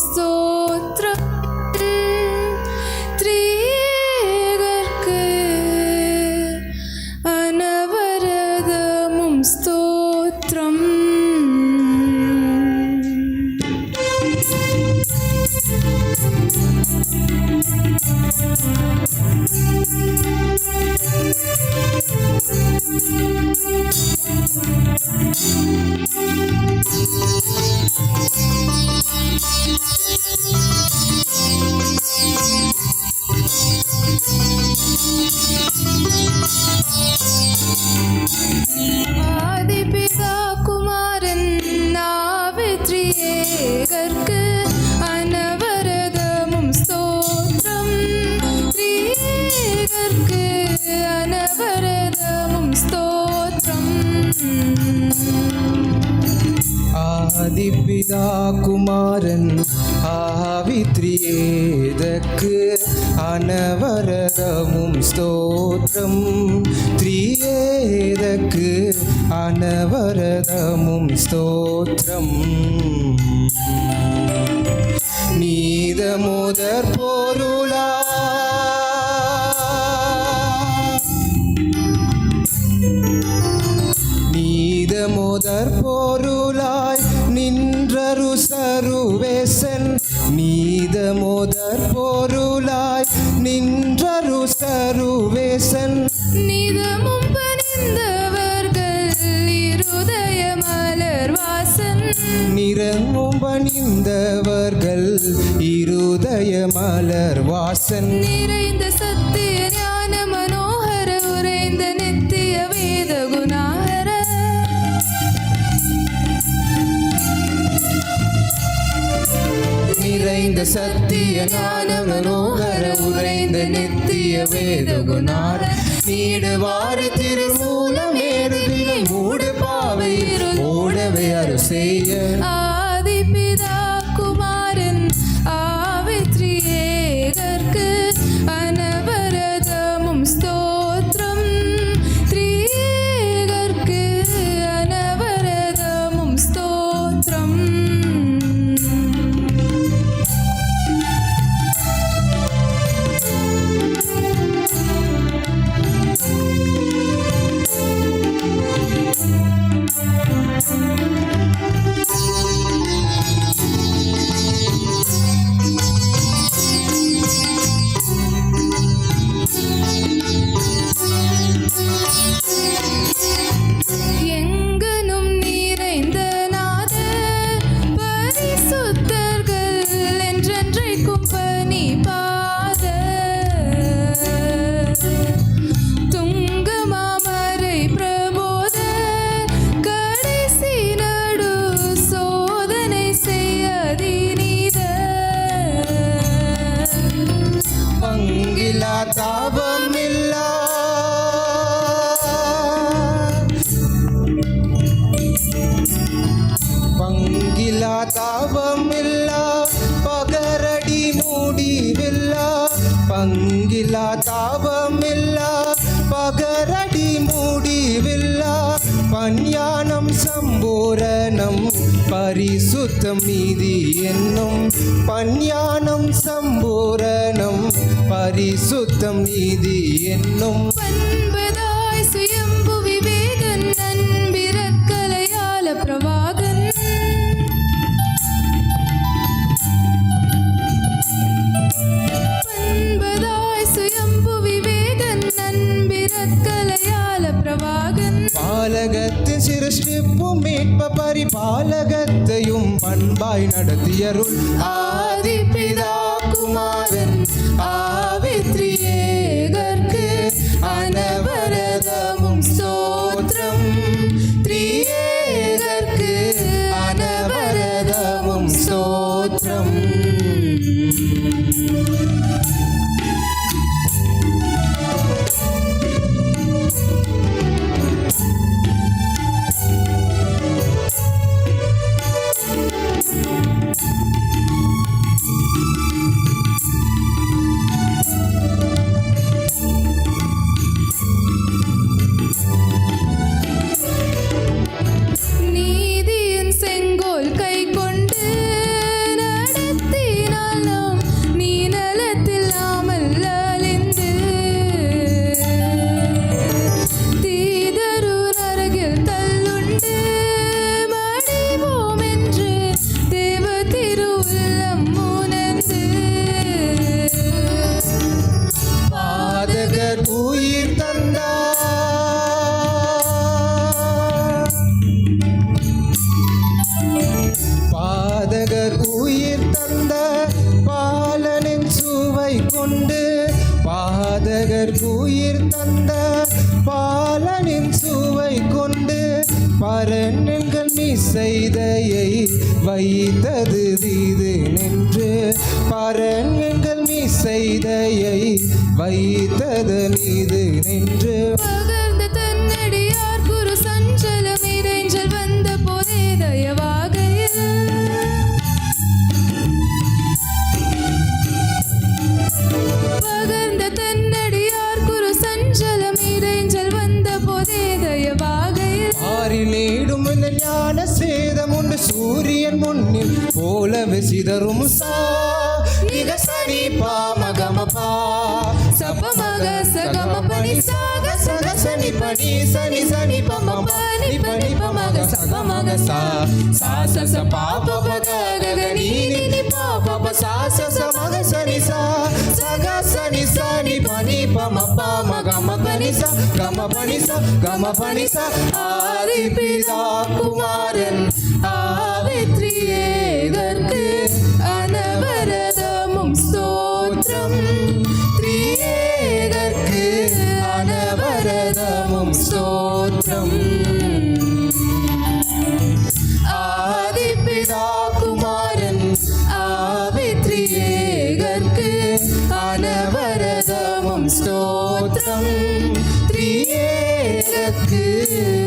ஸ்தோத்திரம் த்ரீகர்க்கு அனவரதமும் ஸ்தோத்திரம். நாவித்ரியேகர்க்கு அனவரதமும் ஸ்தோத்திரம் த்ரீகர்க்கு அனவரதமும் ஸ்தோத்திரம் ஆதிபிதா குமாரன் ஆவித்ரியேதக்கு அனவரதமும் ஸ்தோத்திரம். த்ரியேதக்கு அனவரதமும் ஸ்தோத்திரம். நீதமுதற் பொருளா நீதமுதற் பொருளாய் நின்றரு சருவேசன். நீதமுதற் பொருளாய் நின்றரு சருவேசன். நிதமும் பணிந்தவர்கள் இருதய மலர் வாசன். நிறமும் பணிந்தவர்கள் இருதய மலர் வாசன். நிறைந்த சத்திய ஞான மனோகர சத்திய ஞான மனோகர உறைந்த நித்திய வேத குணார நீடுவாறு திருமூலம் ஏறுதிரை மூடு பாவை ஓடவே அரு செய்ய. பங்கிலா தாபமில்லா பகரடி முடிவில்லா பஞ்ஞானம் சம்பூரணம் பரிசுத்தம் நீதி என்னும் பஞ்ஞானம் சம்பூரணம் பரிசுத்தம் நீதி என்னும். பண்பாய் விண்ணகர் உயிர் தந்த பாலனின் சுவை கொண்டு பாதகர் உயிர் தந்த பாலனின் சுவை கொண்டு பரண்கள் நீ செய்தையை வைத்தது தீது நின்று பரண்கள் நீ செய்தையை வைத்தது நீது நின்று ஞான சேதம் உண்டு. சூரியன் முன்னில் போலவே சிதறும் சா. நிக சனி பா மகம பா. சபமக சகம பனி சாக சக சனி பனி சனி சனி பம பனி பனி பமக சகமக சா சா ச ச. பா ப ப க க க நீ நீ பா ப ப சா ச ச மக சனி சா சக சனி சனி பனி பம ப மக ம பனி சா கம பனி சா கம பனி சா ஆதி பிதா குமாரன் அனவரதமும் ஸ்தோத்திரம். அனவரதமும் ஸ்தோத்திரம் good.